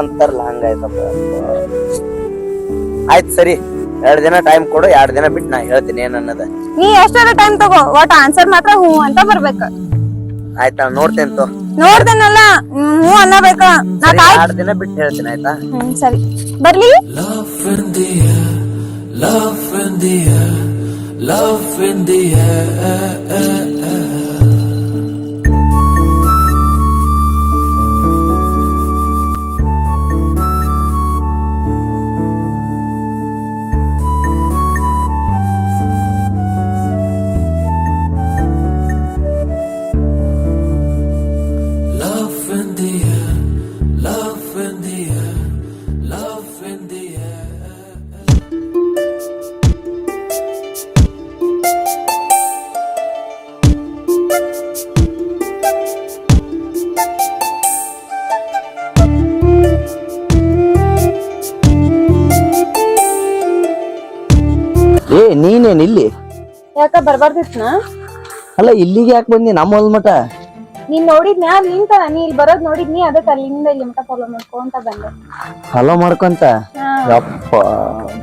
ಅಂತಾರಲ್ಲ ಹಂಗಾಯ್ತಪ್ಪ. ಆಯ್ತು ಸರಿ ಎರಡು ದಿನ ಟೈಮ್ ಕೊಡು ಎರಡು ದಿನ ಬಿಟ್ಟು ನಾ ಹೇಳ್ತೀನಿ ಏನನ್ನದ ನೀ ಎಷ್ಟರ ಟೈಮ್ ತಗೋ ಒಟ್ ಆನ್ಸರ್ ಮಾತ್ರ ಹ್ಞೂ ಅಂತ ಬರ್ಬೇಕ. ಆಯ್ತಾ ನೋಡ್ತೇನೆ ತೋ. ನೋಡ್ತೇನಲ್ಲ ಹ್ಮ್, ಹ್ಞೂ ಅನ್ನಬೇಕ. ನಾ ಕಾಯ್ ಎರಡ್ ದಿನ ಬಿಟ್ಟು ಹೇಳ್ತೀನಿ ಆಯ್ತಾ? ಹ್ಮ್ ಸರಿ. ಬರ್ಲಿ? Love in the love in in love in love in the air. ಯಾಕ ಬರ್ಬಾರ್ದಿತ್ನ? ಅಲ್ಲ ಇಲ್ಲಿಗೆ ಯಾಕೆ ಬಂದಿ? ನಮ್ಮ ಹೊಲ್ ಮಟ ನೀನ್ ನೋಡಿದ್ನ ನಿಂತ ನೀ ಇಲ್ಲಿ ಬರೋದ್ ನೋಡಿದ್ನಿ ಅದಕ್ಕೆ ಅಲ್ಲಿಂದ ಇಲ್ಲಿ ಮಠ ಫಾಲೋ ಮಾಡ್ಕೊಂತ ಬಂದೆ. ಫಾಲೋ ಮಾಡ್ಕೊಂತ. ಯಪ್ಪ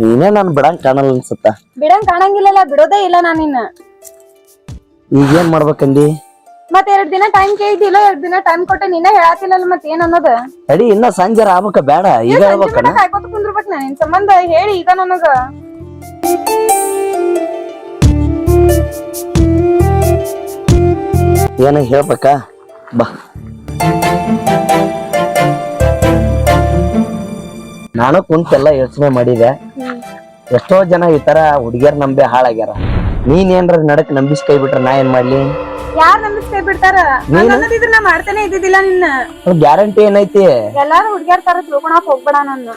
ನೀನೇ ನಾನು ಬಿಡಂಗ್ ಕಾಣಲ್ಲ ಅನ್ಸುತ್ತ. ಬಿಡಂಗ್ ಕಾಣಂಗಿಲ್ಲಲ್ಲ ಬಿಡೋದೇ ಇಲ್ಲ ನಾನು ನಿನ್ನ. ಈಗ ಏನ್ ಮಾಡ್ಬೇಕಂದಿ ಮತ್ ಎರಡ್ ದಿನ ಟೈಮ್ ಕೇಳಿದಿಲ್ಲ ಎರಡ್ ದಿನ ಟೈಮ್ ಕೊಟ್ಟೆ ನಿನ್ನ ಹೇಳತ್ತಿಲ್ಲಲ್ಲ ಮತ್ ಏನ್ ಅನ್ನೋದು? ಅಡಿ ಇನ್ನ ಸಂಜೆ ಆಗ್ಬೇಕ ಬೇಡ ಈಗ ಕಾಯ್ಕೋತ ಕುಂದ್ರಬೇಕ್ ನಾ ನಿನ್ ಸಂಬಂಧ ಹೇಳಿ ಈಗ ನನಗ. ಏನ ಹೇಳ್ಬೇಕಾ? ಬಾ. ನಾನು ಕುಂತೆಲ್ಲ ಯೋಚನೆ ಮಾಡಿದೆ. ಎಷ್ಟೋ ಜನ ಈ ತರ ಹುಡುಗಿಯರ್ ನಂಬಿ ಹಾಳಾಗ್ಯಾರ. ನೀನ್ ಏನ್ರ ನಡಕ್ ನಂಬಿಸ್ ಕೈ ಬಿಟ್ರ ನಾ ಏನ್ ಮಾಡ್ಲಿ? ಯಾರ್ ನಂಬಿಸ್ಕೈ ಬಿಡ್ತಾರ? ನಾನ್ ಅನ್ನೋದಿದ್ರ ನಾ ಮಾಡ್ತೇನೆ ಇದ್ದಿದ್ದಿಲ್ಲ ನಿನ್ನ. ಗ್ಯಾರಂಟಿ ಏನೈತಿ? ಎಲ್ಲಾರು ಹುಡ್ಗ್ಯಾರ್ ತರ ತಿಳ್ಕೊಳಕ್ ಹೋಗ್ಬೇಡ ನನ್ನ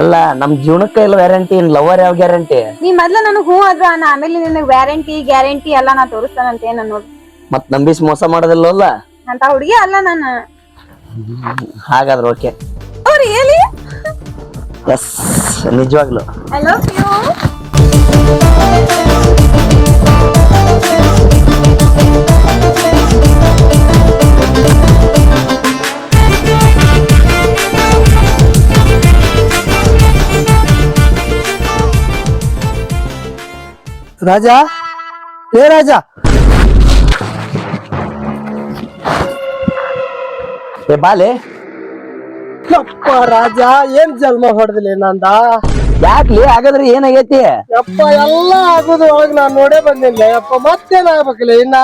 ಅಲ್ಲ ನಮ್ ಜೀವನಕ್ಕೆ ಇಲ್ಲ ವ್ಯಾರಂಟಿ ಇನ್ ಲವರ್ ಯಾವ ಗ್ಯಾರಂಟಿ ನೀ ಮೊದ್ಲ ನನಗ್ ಹೂ ಅದ್ರ ಆಮೇಲೆ ನಿನಗ್ ವ್ಯಾರಂಟಿ ಗ್ಯಾರಂಟಿ ಎಲ್ಲ ನಾ ತೋರಿಸ್ತಾನಂತ ಏನ್ ಅನ್ನೋದು ಮತ್ ನಂಬಿಸಿ ಮೋಸ ಮಾಡೋದಿಲ್ಲಲ್ಲ ಅಂತ ಹುಡುಗಿ ಅಲ್ಲ ನಾನು. ಹಾಗಾದ್ರೆ ಓಕೆ ಹೇಳಿ? ಎಸ್ ನಿಜವಾಗ್ಲು. I love you Raja? ಏ ರಾಜ? ಏ ಬಾಲೆ. ಯಪ್ಪ ರಾಜ ಏನ್ ಜನ್ಮ ಹೊಡೆದಿಲ್ಲ ನಂದ? ಯಾಕ್ಲಿ? ಹಾಗಾದ್ರೆ ಏನಾಗೈತಿ? ಯಪ್ಪ ಎಲ್ಲ ಆಗುದು ಒಳಗ್ ನಾನ್ ನೋಡೇ ಬಂದಿಲ್ಲ. ಯಪ್ಪ ಮತ್ತೇನ್ ಆಗ್ಬೇಕಿಲ್ಲ ಇನ್ನ?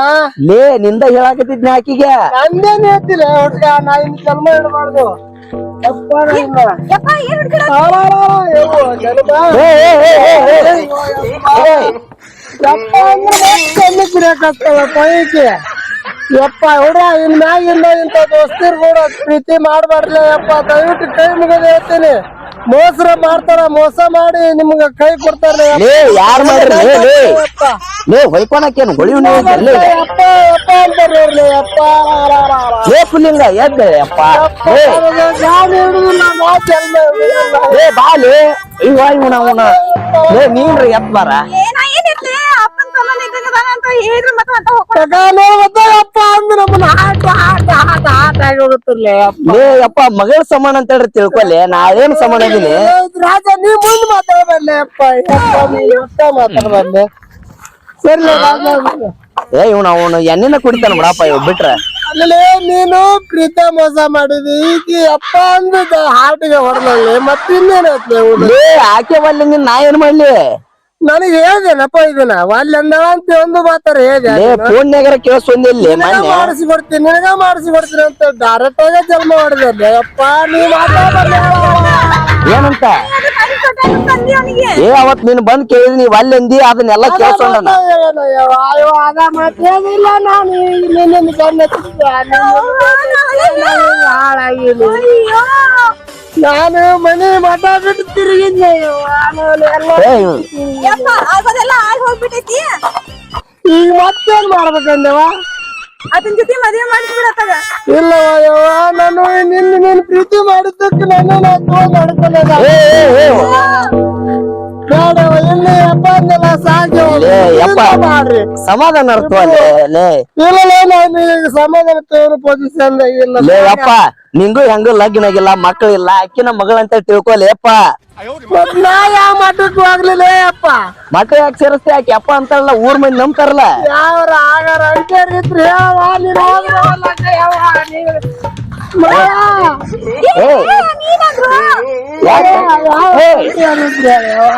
ಲೇ ನಿಂದ ಹೇಳಾಕತ್ತಿದ್ನ ಆಕಿಗೆ? ನಂದೇನ್ ಹೇಳ್ತಿಲ್ಲ ಹುಡ್ಗ ನಾ ಇನ್ ಜನ್ಮ ಇಡಬಾರ್ದು. ಯಪ್ಪ ನಾ ಇನ್ನ ಯಪ್ಪ ಏನ್ ಹಿಡ್ಕೊಳ ಆಳಾಳ ಯವ್ವ, ಜನ್ಮ. ಏ, ಏ, ಏ, ಏ, ಏ, ಏ. ಯಪ್ಪ ಅಂದ್ರೆ ಮತ್ತೆ ಎಲ್ಲಿ ಕುಡಿಯಕತ್ತವಪ್ಪ ಈಕೆ ಯಪ್ಪ ಹುಡ್ರ ಇನ್ ಮ್ಯಾಗಿಂದ ಇಂಥ ದೋಸ್ತಿರ್ ಕೂಡ ಪ್ರೀತಿ ಮಾಡ್ಬಾರ್ಲಿ ಯಪ್ಪ ದಯವಿಟ್ಟು ಕೈ ಮುಗಿದು ಹೇಳ್ತೀನಿ ಮೋಸರ ಮಾಡ್ತಾರ ಮೋಸ ಮಾಡಿ ನಿಮ್ಗ ಕೈ ಕೊಡ್ತಾರ ಲೇ ಯಾರ್ ಮಾಡ್ರಿ ಲೇ ಲೇ ಲೇ ಹೊಯ್ಕೊಳಕೇನು ಹೊಳಿವ್ ನೀವು ಬರ್ಲಿ ಯಪ್ಪ ಯಪ್ಪ ಅಂತಾರ ನೋಡ್ಲಿ ಯಪ್ಪ ಲೇ ಪುಲ್ಲಿಂಗ ಎದ್ದ ಯಪ್ಪ ಲೇ ಗಾಡಿ ಹಿಡಿದಿಲ್ಲ ನಾ ಜನ್ಮ ಹಿಡಿದಿಲ್ಲ. ಲೇ ಬಾಲೆ ಇವ ಇವನ ಅವನ ಲೇ ನೀನ್ರಿ ಎತ್ ಬಾರ ಅಂತ ಹೇಳಿದ್ರು ಮತ್ತೆ ಅಂತ ಹೋಗ್ಕೊಂಡು ಯಾಕ ನೋಡ್ಬತ್ತ ಯಪ್ಪ ಅಂದ್ರೆ ನಮ್ಮನ್ನ ಆಟ ಆಟ ಆಟ ಆಟ ಆಗಿ ಹೋಗುತ್ತಿರ್ಲಿ ಯಪ್ಪ ಲೇ ಮಗಳ ಸಮಾನ ಅಂತ ಹೇಳಿ ತಿಳ್ಕೊಲೆ ನಾ ಏನ್ ಸಮಾನ ಇದೀನಿ? ರಾಜ ನೀ ಮುಂದ್ ಮಾತಾಡಬಲ್ಲೆ ಅಪ್ಪ. ಯಪ್ಪ ನೀ ಎಷ್ಟ ಮಾತಾಡಬಲ್ಲೆ ಸರಿ ರಾಜ ಏ ಇವನ ಅವನು ಎಣ್ಣೆನ ಕುಡಿತಾನ ಬಿಡಪ್ಪ ಇವ್ ಬಿಟ್ರ. ಅಲ್ಲಿ ನೀನು ಪ್ರೀತ ಮೋಸ ಮಾಡಿದಿ. ಈಗ ಅಪ್ಪ ಅಂದ ಹಾರ್ಟಿಗೆ ಹೊಡೆದಲ್ಲಿ ಮತ್ತೆ ಇನ್ನೇನೈತಿ ಲೇ ಆಕೆ ಬಲ್ಲಿ ನಿನ್ ನಾ ಏನ್ ಮಾಡ್ಲಿ? ನನಗೆ ಹೇಳ್ದೇನಪ್ಪ ಇದನ್ನ? ಅಲ್ಲಿ ಅಂದ ಅಂತ ಒಂದು ಮಾತಾರ ಹೇಳ್ದೆ ಫೋನ್ಯಾಗಾರ ಕೇಳಿಸೊಂದಿಲ್ಲ ನಿನಗ ಮಾಡಿಸಿ ಕೊಡ್ತೀನಿ ನಿನಗ ಮಾಡಿಸಿ ಕೊಡ್ತೀನಿ ಅಂತ ಡೈರೆಕ್ಟ್ ಆಗ ಜನ್ಮ ಹೊಡೆದಲ್ಲಿ ಅಪ್ಪ ನೀ ಏನಂತ? ಏ ಅವತ್ ನೀನ್ ಬಂದ್ ಕೇಳಿದ್ ನೀವ್ ಅಲ್ಲಿ ಅಂದಿ ಅದನ್ನೆಲ್ಲ ಕೇಳ್ಸೊಂಡನ ಅಯ್ಯೋ ಅದ ಮಾತೇನಿಲ್ಲ ನಾನು. ನಿನ್ನ ಹಾಳಾಗಿಲ್ಲ ನಾನು ಮನೆ ಮಠ ಬಿಟ್ಟು ತಿರುಗಿದ್ದೆ. ಆಮೇಲೆ ಎಲ್ಲ ಆಗಿ ಹೋಗ್ಬಿಟ್ಟೈತಿ? ಈಗ ಮತ್ತೇನ್ ಮಾಡ್ಬೇಕಂದವ? ಅದನ್ ಜೊತೆ ಮದುವೆ ಮಾಡಿಸ್ಬಿಡತ್ತಾಗ ಇಲ್ಲವ ಯವ್ವ ನಾನು ನಿನ್ನ ನೀನ್ ಪ್ರೀತಿ ಮಾಡಿದ್ದಕ್ಕೆ ನನ್ನ ನಡ್ಕೊಳ್ಳೋದ ಏ, ಏ, ಸಮಾಧಾನ ಅರ್ಥ ಲೇ ಲೇ. ಇಲ್ಲ ನಾನು ಸಮಾಧಾನ ತೋರು ಪೊಸಿಷನ್ ಇಲ್ಲ. ಲೇ ಅಪ್ಪ ನಿಂಗೂ ಹೆಂಗ ಲಗ್ನ ಆಗಿಲ್ಲ ಮಕ್ಕಳಿಲ್ಲ ಅಕ್ಕಿನ ಮಗಳಂತ ತಿಳ್ಕೊಲೇಪ್ಪ ಮಠಕ್ಕೆ ಹೋಗ್ಲಿಲ್ಲ ಅಪ್ಪ ಮಕ್ಳು ಯಾಕೆ ಸೇರಿಸ್ತಿ ಯಾಕೆ? ಅಪ್ಪ ಅಂತಾರಲ್ಲ ಊರ್ ಮಂದಿ ನಂಬ್ತಾರಲ್ಲ. ಯಾವ್ರ ಆಗಾರ ಅಂಕೇರಿದ್ರಿ ಯಾವ ನೀನ್ ಹೋಗ್ರಿ ಹೊಲಕ್ಕ ಯಾವ ನೀವ್- ಮಾವ, ಏ ಯಾಕೆ? ಏ, ಅಂಕೇರಿದ್ರಿ ಯಾವ?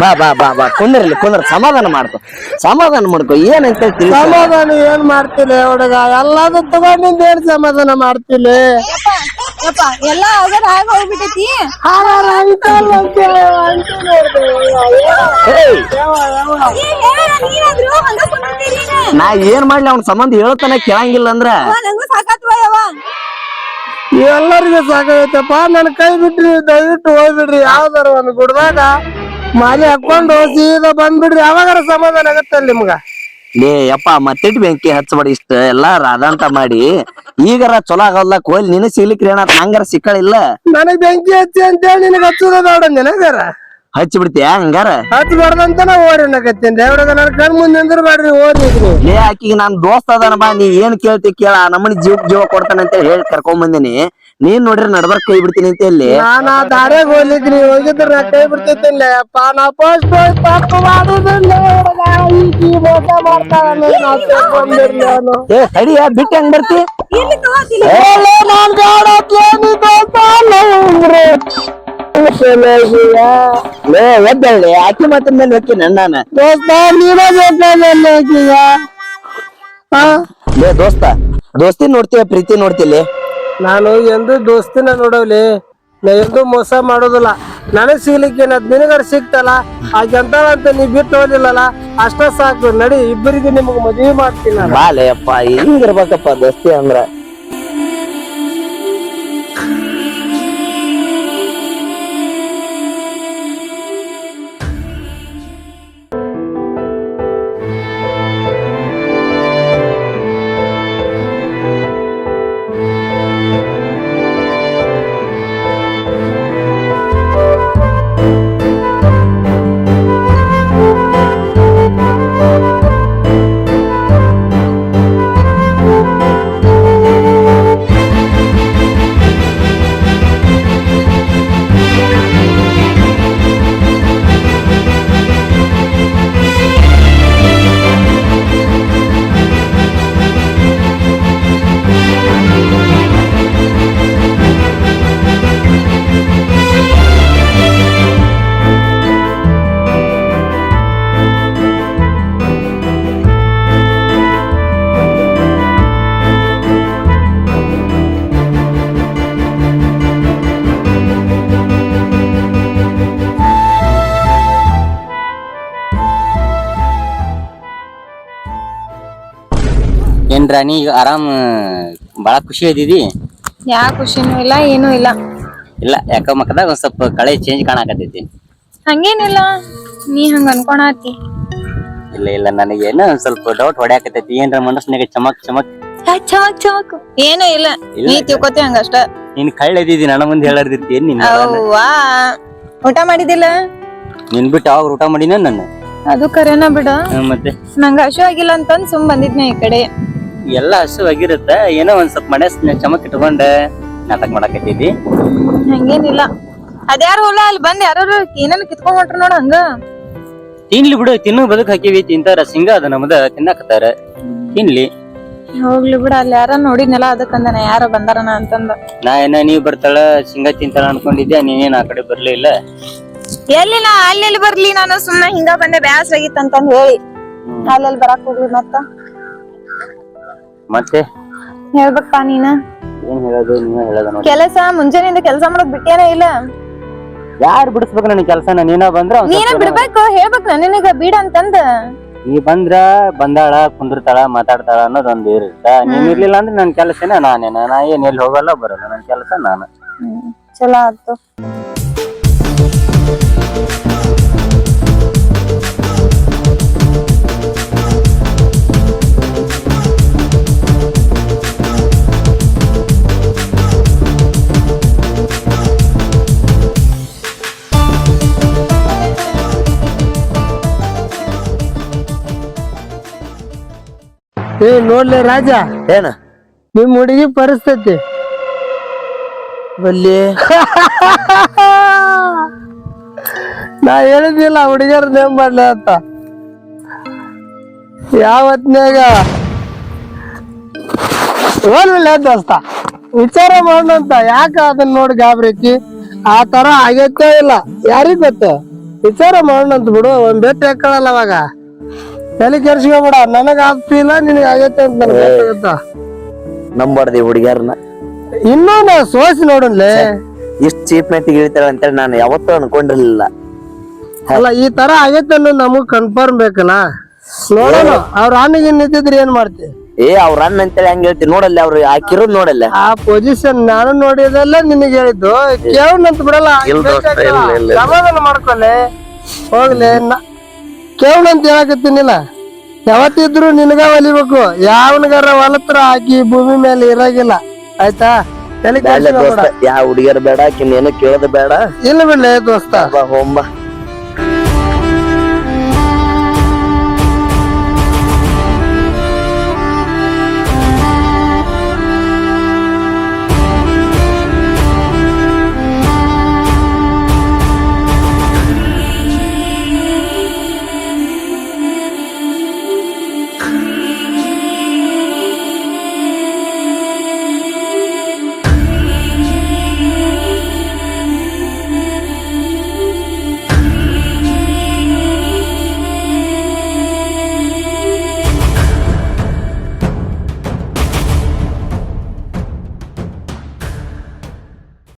ಬಾ ಬಾ ಬಾ ಬಾ ಕುಂದ್ರಲ್ಲಿ ಕುಂದ್ರ ಸಮಾಧಾನ ಮಾಡ್ಕೊ ಸಮಾಧಾನ ಮಾಡ್ಕೊ ಏನಂತ ತಿಳಿ ಸಮಾಧಾನ ಏನ್ ಮಾಡ್ತಿಲ್ಲ ಹುಡುಗ ಎಲ್ಲಾದು ತಗೊಂಡಿಂದ ಏನ್ ಸಮಾಧಾನ ಮಾಡ್ತಿಲ್ಲ ಯಪ್ಪ ಎಲ್ಲಾ ಆಗರ್ ಹಾಗೆ ಹೋಗ್ಬಿಟ್ಟೈತಿ. ನಾ ಏನ್ ಮಾಡ್ಲಿ ಅವ್ನ ಸಂಬಂಧ ಹೇಳ್ತಾನೆ ಕೇಳಂಗಿಲ್ಲ ಅಂದ್ರೆ? ನಂಗೂ ಸಾಕಾತ್ವ ಯವ್ವ ಎಲ್ಲರಿಗೂ ಸಾಕಾಗೈತಪ್ಪ ನನ್ ಕೈ ಬಿಟ್ರಿ ದಯವಿಟ್ಟು ಹೋಗ್ಬಿಡ್ರಿ ಯಾವ್ದಾರ ಒಂದು ಗುಡ್ದಾಗ ಮಾಲೆ ಹಾಕೊಂಡು ಸೀದಾ ಬಂದ್ಬಿಡ್ರಿ ಯಾವಾಗಾರ ಸಮಾಧಾನ ಆಗತ್ತಲ್ಲ ನಿಮ್ಗ? ಲೇ ಯಪ್ಪ ಮತ್ತಿಟ್ ಬೆಂಕಿ ಹಚ್ಚಬೇಡಿ ಇಷ್ಟ. ಎಲ್ಲಾ ರಾಧಾಂತ ಮಾಡಿ. ಈಗರ ಚಲೋ ಆಗಲ್ಲ ಕೋಲ್ ನಿನ್ ಸಿಗ್ಲಿಕ್ರಿ ಏನ ಹಂಗಾರ ಸಿಕ್ಕಳಿಲ್ಲ. ನನಗ್ ಬೆಂಕಿ ಹಚ್ಚಿ ಅಂತೇಳಿ ನಿನಗ ಹಚ್ಚುದ ಬೇಡ ನಿನಗಾರ. ಹಚ್ಚಿ ಬಿಡ್ತೀಯ ಹಂಗಾರ? ಹಚ್ಚಬಾರ್ದಂತ ನಾ ಓಡಿ ಅನ್ನಕತ್ತೀನಿ ಕಣ್ ಮುಂದೆ ಓದಿದ್ರಿ ಲೇ ಆಕಿಗೆ ನಾನ್ ದೋಸ್ತ ಅದಾನ ಬಾ ನೀ ಏನ್ ಕೇಳ್ತಿ ಕೇಳ. ನಮ್ಮನಿ ಜೀವ ಜೀವ ಕೊಡ್ತಾನೆ ಅಂತ ಹೇಳಿ ಕರ್ಕೊಂಡ್ ಬಂದಿನಿ ನೀನ್ ನೋಡ್ರಿ ನಡ್ಬರ್ ಕೈ ಬಿಡ್ತೀನಿ ಅಂತ ಇಲ್ಲಿ ನಾನ್ ಆ ದಾರ್ಯಾಗ ಹೋಗಿದ್ರ ನಾ ಕೈ ಬಿಡ್ತಿದ್ದಿಲ್ಲ ಅಪ್ಪ ನಾ ಫಸ್ಟ್ ತಪ್ಪು ಮಾಡುದಿಲ್ಲ ಮೋಸ ಏ ಬಿಟ್ಟು ಹೆಂಗ್ ಬರ್ತಿ? ಹೇಳು ನಾನ್ ದೋಸ್ತ. ಲೇ ಎದ್ದೇಳಿ ಆಕಿ ಮಾತಿನ ಮೇಲೆ ಹೋಗ್ತೀನಿ ನಾನು ದೋಸ್ತ ನೀನೇ ಹಾ ಲೇ ದೋಸ್ತ ದೋಸ್ತಿ ನೋಡ್ತೀಯ ಪ್ರೀತಿ ನೋಡ್ತಿಲಿ ನಾನು ಎಂದು ದೋಸ್ತಿನ ನೋಡವ್ಲಿ ನಾ ಎಂದು ಮೋಸ ಮಾಡೋದಿಲ್ಲ. ನನಗ್ ಸಿಗ್ಲಿಕ್ಕೆ ಏನದ್ ನಿನಗಾರ ಸಿಗ್ತಲ್ಲ? ಆಕೆ ಅಂತ ನೀ ಬಿಟ್ಟು ಹೋದಿಲ್ಲಲ್ಲ? ಅಷ್ಟ ಸಾಕು. ನಡಿ, ಇಬ್ಬರಿಗೂ ನಿಮಗ್ ಮದ್ವಿ ಮಾಡ್ತೀನಿ ನಾನು ಬಾ ಲೇ ಅಪ್ಪ ಹಿಂಗಿರ್ಬೇಕಪ್ಪ ದೋಸ್ತಿ ಅಂದ್ರ. ಏನ್ರ ನೀ ಈಗ ಆರಾಮ್ ಬಾಳ ಖುಷಿ ಇದ್ದೀವಿ ಯಾ ಖುಷಿನೂ ಇಲ್ಲ ಏನೂ ಇಲ್ಲ. ಇಲ್ಲ ಯಾಕ ಮಕ್ಕದಾಗ ಒಂದ್ ಸ್ವಲ್ಪ ಕಳೆ ಚೇಂಜ್ ಕಾಣಕತ್ತೈತಿ. ಹಂಗೇನಿಲ್ಲ ನೀ ಹಂಗ ಅನ್ಕೊಳತಿ. ಇಲ್ಲ ಇಲ್ಲ ನನಗೇನು ಒಂದ್ ಸ್ವಲ್ಪ ಡೌಟ್ ಹೊಡ್ಯಾಕತ್ತೈತಿ. ಏನ್ರ ಮನಸ್ಸಿನಾಗ ಚಮಕ್ ಚಮಕ್. ಚಮಕ್ ಚಮಕ್. ಏನೂ ಇಲ್ಲ. ಇಲ್ಲ. ನೀ ತಿಳ್ಕೊತಿ ಹಂಗಷ್ಟ. ನೀನ್ ಕಳ್ಳ ಇದ್ದಿದಿ ನನ್ನ ಮುಂದೆ ಹೇಳರ್ದಿರ್ತಿ ಏನ್ ನಿನ್ನ ಅವ್ವಾ. ಊಟ ಮಾಡಿದಿಲ್ಲ ನಿನ್ ಬಿಟ್ಟು ಅವಾಗ ಊಟ ಮಾಡಿನ ನನ್ನ ಅದು ಕರೆನ ಬಿಡ. ಹ್ಮ್, ಮತ್ತೆ? ನಂಗ ಹಶು ಆಗಿಲ್ಲ ಅಂತಂದ್ ಸುಮ್ ಬಂದಿದ್ನಾ ಈ ಕಡೆ. ಎಲ್ಲ ಹಸುವಾಗಿರುತ್ತ ಏನೋ ಒಂದ್ ಸ್ವಲ್ಪ ಮನೆ ಚಮಕ್ ಇಟ್ಕೊಂಡ ನಾಟಕ ಮಾಡಕತ್ತೈತಿ ಹಂಗೇನಿಲ್ಲ. ಅದ್ಯಾರು ಹೊಲ ಅಲ್ಲಿ ಬಂದ್ ಯಾರು ಏನೇನ್ ಕಿತ್ಕೊಂಡ್ ಹೊಂಟ್ರ ನೋಡ ಹಂಗ. ತಿನ್ಲಿ ಬಿಡು ತಿನ್ನು ಬದುಕ್ ಹಾಕಿವಿ ತಿಂತಾರ ಸಿಂಗ ಅದ ನಮ್ದ ತಿನ್ನಾಕತ್ತಾರ. ತಿನ್ಲಿ. ಹೋಗ್ಲಿ ಬಿಡ ಅಲ್ಲಿ ಯಾರ ನೋಡಿನಲ್ಲ ಅದಕ್ಕಂದನ ಯಾರ ಬಂದಾರನ ಅಂತಂದ. ನಾ ಏನ ನೀವ್ ಬರ್ತಾಳ ಸಿಂಗ ತಿಂತಾಳ ಅನ್ಕೊಂಡಿದ್ದೆ ನೀನೇನ್ ಆ ಕಡೆ ಬರ್ಲಿಲ್ಲ ಎಲ್ಲಿಲ್ಲ ಅಲ್ಲಿ ಬರ್ಲಿ ನಾನು ಸುಮ್ಮನೆ ಹಿಂಗ ಬಂದೆ ಬ್ಯಾಸ್ ಆಗಿತ್ತ ಅಂತಂದ್ ಹೇಳಿ ಅಲ್ಲೆಲ್ಲಿ ಬರಾಕ್ ಹೋಗ್ಲಿ ಮತ್ತ. ಮತ್ತೆ? ಹೇಳ್ಬೇಕಪ್ಪ ನೀನ. ಏನ್ ಹೇಳೋದು? ನೀವೇ ಹೇಳೋದು ನೋಡಿ. ಕೆಲಸ ಮುಂಜಾನೆಯಿಂದ ಕೆಲಸ ಮಾಡೋದ್ ಬಿಟ್ಟೇನ ಇಲ್ಲ? ಯಾರ್ ಬಿಡಿಸ್ಬೇಕು ನನಗೆ ಕೆಲಸನ? ನೀನ ಬಂದ್ರ ಒಂದ್ ನೀನ ಸ್ವಲ್ಪ ಏನೋ- ಬಿಡ್ಬೇಕು ಹೇಳ್ಬೇಕು ನನಗ ಬೀಡ ಅಂತಂದ. ನೀ ಬಂದ್ರ ಬಂದಾಳ ಕುಂದಿರ್ತಾಳ ಮಾತಾಡ್ತಾಳ ಅನ್ನೋದೊಂದು ಇರುತ್ತ. ನೀನ್ ಇರ್ಲಿಲ್ಲ ಅಂದ್ರೆ ನನ್ ಕೆಲಸನ ನಾನೇನ ನಾ ಏನ್ ಎಲ್ಲಿ ಹೋಗಲ್ಲ ಬರಲ್ಲ. ನನ್ ಕೆಲಸ ನಾನು. ಚಲೋ ಆಯ್ತು. ಏ ನೋಡ್ಲಿ ರಾಜ. ಏನ? ನಿಮ್ ಹುಡುಗಿ ಪರಿಸ್ಥಿತಿ. ಬಲ್ಲಿ. ನಾ ಹೇಳಿದ್ದಿಲ್ಲ ಹುಡುಗರ ನೇಮ್ ಮಾಡ್ಲಿ ಅಂತ. ಯಾವತ್ನಾಗ ಹೋಲ್ವಿಲ್ಲ ದೋಸ್ತ? ವಿಚಾರ ಮಾಡಂತ ಯಾಕ ಅದನ್ನ ನೋಡಿ ಗಾಬ್ರಿಕ್ಕಿ ಆ ತರ ಆಗೈತೆ ಇಲ್ಲ? ಯಾರಿಗ ಗೊತ್ತು? ವಿಚಾರ ಮಾಡೋಣಂತ ಬಿಡು ಒಂದ್ ಭೇಟಿ ಹಾಕೊಳ್ಳಲ್ಲ ಅವಾಗ. ತಲೆ ಕೆರ್ಸ್ಕೊಬೇಡ? ನನಗ ಆಗ್ತಿಲ್ಲ ನಿನಗೆ ಆಗೈತೆ ಅಂತ ನನಗೆ ಗೊತ್ತಾಗುತ್ತಾ? ನಂಬಾರ್ದಿ ಹುಡುಗಿಯರ್ನ ಇನ್ನೂ ನಾ ಸೋಸಿ ನೋಡನ್ಲೆ. ಇಷ್ಟು ಚೀಪ್ ಮೆಟ್ಟಿಗೆ ಇಳಿತಾಳ ಅಂತೇಳಿ ನಾನು ಯಾವತ್ತೂ ಅನ್ಕೊಂಡಿರ್ಲಿಲ್ಲ. ಅಲ್ಲ ಈ ತರ ಆಗೈತೆ ಅನ್ನೋದು ನಮಗ್ ಕನ್ಫರ್ಮ್ ಬೇಕಲ್ಲ? ನೋಡೋಣ ಅವ್ರ ಅಣ್ಣಗೆ ನಿಂತಿದ್ರೆ ಏನ್ ಮಾಡ್ತಿ? ಏ ಅವ್ರ ಅಣ್ಣ ಅಂತೇಳಿ ಹಂಗ ಹೇಳ್ತಿ ನೋಡಲ್ಲ ಅವ್ರು ಹಾಕಿರೋದ್ ನೋಡಲ್ಲ. ಆ ಪೊಸಿಷನ್ ನಾನು ನೋಡಿದಲ್ಲ ನಿನಗೆ ಹೇಳಿದ್ದು. ಅಂತ ಬಿಡಲ್ಲ ಇಲ್ಲ ದೋಸ್ತ, ಇಲ್ಲ, ಇಲ್ಲ, ಇಲ್ಲ. ಸಮಾಧಾನ ಮಾಡ್ಕೊಲೆ. ಹೋಗ್ಲಿ ಕೇವನಂತ ಹೇಳಕತ್ತೀನಿಲ್ಲ. ಯಾವತ್ತಿದ್ರು ನಿನಗ ಒಲಿಬೇಕು. ಯಾವನಗಾರ ಹೊಲತ್ರ ಹಾಕಿ ಭೂಮಿ ಮೇಲೆ ಇರಾಗಿಲ್ಲ. ಆಯ್ತಾ? ತಲೆ ಯಾವ ಹುಡುಗಿಯರ್ ಬೇಡ ಆಕಿ ನೀನು ಕೇಳೋದು ಬೇಡ. ಇಲ್ಲ ಬಿಡ್ಲೆ ದೋಸ್ತ. ಹೋಂಬಾ